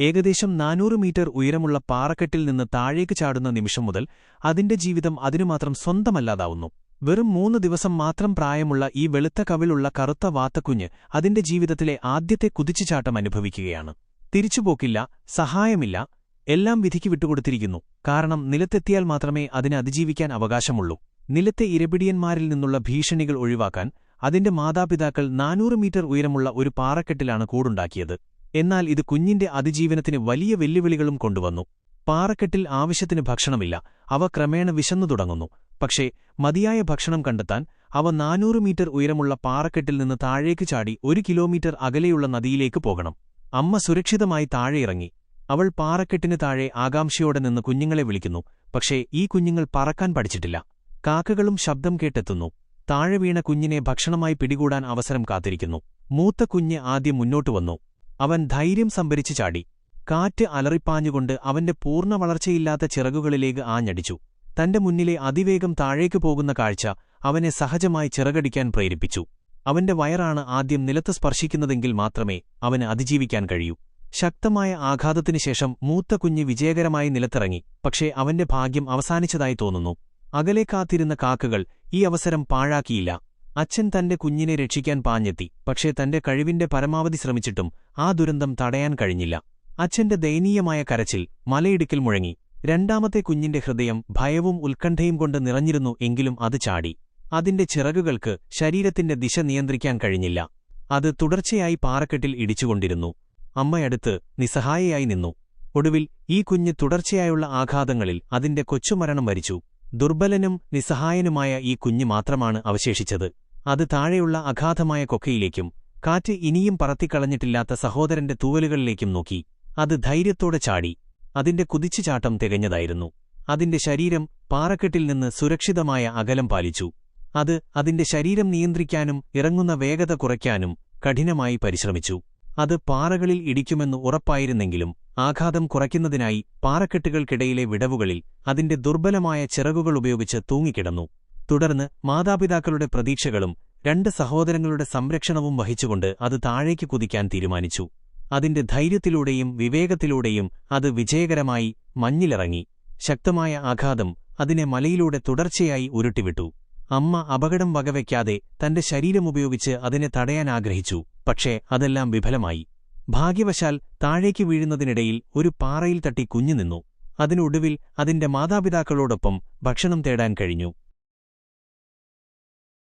ഏകദേശം നാനൂറ് മീറ്റർ ഉയരമുള്ള പാറക്കെട്ടിൽ നിന്ന് താഴേക്ക് ചാടുന്ന നിമിഷം മുതൽ അതിന്റെ ജീവിതം അതിനുമാത്രം സ്വന്തമല്ലാതാവുന്നു. വെറും മൂന്ന് ദിവസം മാത്രം പ്രായമുള്ള ഈ വെളുത്ത കവിളുള്ള കറുത്ത വാത്തക്കുഞ്ഞ് അതിന്റെ ജീവിതത്തിലെ ആദ്യത്തെ കുതിച്ചുചാട്ടം അനുഭവിക്കുകയാണ്. തിരിച്ചുപോക്കില്ല സഹായമില്ല എല്ലാം വിധിക്ക് വിട്ടുകൊടുത്തിരിക്കുന്നു. കാരണം നിലത്തെത്തിയാൽ മാത്രമേ അതിന് അതിജീവിക്കാൻ അവകാശമുള്ളൂ. നിലത്തെ ഇരപിടിയന്മാരിൽ നിന്നുള്ള ഭീഷണികൾ ഒഴിവാക്കാൻ അതിന്റെ മാതാപിതാക്കൾ നാനൂറ് മീറ്റർ ഉയരമുള്ള ഒരു പാറക്കെട്ടിലാണ് കൂടുണ്ടാക്കിയത്. എന്നാൽ ഇത് കുഞ്ഞിന്റെ അതിജീവനത്തിന് വലിയ വെല്ലുവിളികളും കൊണ്ടുവന്നു. പാറക്കെട്ടിൽ ആവശ്യത്തിന് ഭക്ഷണമില്ല. അവ ക്രമേണ വിശന്നു തുടങ്ങുന്നു. പക്ഷേ മതിയായ ഭക്ഷണം കണ്ടെത്താൻ അവ നാനൂറ് മീറ്റർ ഉയരമുള്ള പാറക്കെട്ടിൽ നിന്ന് താഴേക്ക് ചാടി ഒരു കിലോമീറ്റർ അകലെയുള്ള നദിയിലേക്ക് പോകണം. അമ്മ സുരക്ഷിതമായി താഴെയിറങ്ങി അവൾ പാറക്കെട്ടിന് താഴെ ആകാംക്ഷയോടെ നിന്ന് കുഞ്ഞുങ്ങളെ വിളിക്കുന്നു. പക്ഷേ ഈ കുഞ്ഞുങ്ങൾ പറക്കാൻ പഠിച്ചിട്ടില്ല. കാക്കകളും ശബ്ദം കേട്ടെത്തുന്നു. താഴെ വീണ കുഞ്ഞിനെ ഭക്ഷണമായി പിടികൂടാൻ അവസരം കാത്തിരിക്കുന്നു. മൂത്ത കുഞ്ഞ് ആദ്യം മുന്നോട്ടു വന്നു. അവൻ ധൈര്യം സംഭരിച്ചു ചാടി. കാറ്റ് അലറിപ്പാഞ്ഞുകൊണ്ട് അവന്റെ പൂർണ വളർച്ചയില്ലാത്ത ചിറകുകളിലേക്ക് ആഞ്ഞടിച്ചു. തന്റെ മുന്നിലെ അതിവേഗം താഴേക്കു പോകുന്ന കാഴ്ച അവനെ സഹജമായി ചിറകടിക്കാൻ പ്രേരിപ്പിച്ചു. അവന്റെ വയറാണ് ആദ്യം നിലത്ത് സ്പർശിക്കുന്നതെങ്കിൽ മാത്രമേ അവന് അതിജീവിക്കാൻ കഴിയൂ. ശക്തമായ ആഘാതത്തിനുശേഷം മൂത്ത കുഞ്ഞ് വിജയകരമായി നിലത്തിറങ്ങി. പക്ഷേ അവന്റെ ഭാഗ്യം അവസാനിച്ചതായി തോന്നുന്നു. അകലെ കാത്തിരുന്ന കാക്കകൾ ഈ അവസരം പാഴാക്കിയില്ല. അച്ഛൻ തന്റെ കുഞ്ഞിനെ രക്ഷിക്കാൻ പാഞ്ഞെത്തി പക്ഷേ തന്റെ കഴിവിന്റെ പരമാവധി ശ്രമിച്ചിട്ടും ആ ദുരന്തം തടയാൻ കഴിഞ്ഞില്ല. അച്ഛന്റെ ദയനീയമായ കരച്ചിൽ മലയിടുക്കിൽ മുഴങ്ങി. രണ്ടാമത്തെ കുഞ്ഞിന്റെ ഹൃദയം ഭയവും ഉത്കണ്ഠയും കൊണ്ട് നിറഞ്ഞിരുന്നു എങ്കിലും അത് ചാടി. അതിന്റെ ചിറകുകൾക്ക് ശരീരത്തിന്റെ ദിശ നിയന്ത്രിക്കാൻ കഴിഞ്ഞില്ല. അത് തുടർച്ചയായി പാറക്കെട്ടിൽ ഇടിച്ചുകൊണ്ടിരുന്നു. അമ്മയടുത്ത് നിസ്സഹായയായി നിന്നു. ഒടുവിൽ ഈ കുഞ്ഞ് തുടർച്ചയായുള്ള ആഘാതങ്ങളിൽ അതിന്റെ കൊച്ചുമരണം വരിച്ചു ദുർബലനും നിസ്സഹായനുമായ ഈ കുഞ്ഞു മാത്രമാണ് അവശേഷിച്ചത്. അത് താഴെയുള്ള അഗാധമായ കൊക്കയിലേക്കും കാറ്റ് ഇനിയും പറത്തിക്കളഞ്ഞിട്ടില്ലാത്ത സഹോദരന്റെ തൂവലുകളിലേക്കും നോക്കി. അത് ധൈര്യത്തോടെ ചാടി. അതിന്റെ കുതിച്ചുചാട്ടം തികഞ്ഞതായിരുന്നു. അതിന്റെ ശരീരം പാറക്കെട്ടിൽ നിന്ന് സുരക്ഷിതമായ അകലം പാലിച്ചു. അത് അതിന്റെ ശരീരം നിയന്ത്രിക്കാനും ഇറങ്ങുന്ന വേഗത കുറയ്ക്കാനും കഠിനമായി പരിശ്രമിച്ചു. അത് പാറകളിൽ ഇടിക്കുമെന്ന് ഉറപ്പായിരുന്നെങ്കിലും ആഘാതം കുറയ്ക്കുന്നതിനായി പാറക്കെട്ടുകൾക്കിടയിലെ വിടവുകളിൽ അതിന്റെ ദുർബലമായ ചിറകുകൾ ഉപയോഗിച്ച് തൂങ്ങിക്കിടന്നു. തുടർന്ന് മാതാപിതാക്കളുടെ പ്രതീക്ഷകളും രണ്ട് സഹോദരങ്ങളുടെ സംരക്ഷണവും വഹിച്ചുകൊണ്ട് അത് താഴേക്ക് കുതിക്കാൻ തീരുമാനിച്ചു. അതിന്റെ ധൈര്യത്തിലൂടെയും വിവേകത്തിലൂടെയും അത് വിജയകരമായി മഞ്ഞിലിറങ്ങി. ശക്തമായ ആഘാതം അതിനെ മലയിലൂടെ തുടർച്ചയായി ഉരുട്ടിവിട്ടു. അമ്മ അപകടം വകവയ്ക്കാതെ തന്റെ ശരീരമുപയോഗിച്ച് അതിനെ തടയാൻ ആഗ്രഹിച്ചു. പക്ഷേ അതെല്ലാം വിഫലമായി. ഭാഗ്യവശാൽ താഴേക്ക് വീഴുന്നതിനിടയിൽ ഒരു പാറയിൽ തട്ടി കുഞ്ഞു നിന്നു അതിനൊടുവിൽ അതിന്റെ മാതാപിതാക്കളോടൊപ്പം ഭക്ഷണം തേടാൻ കഴിഞ്ഞു.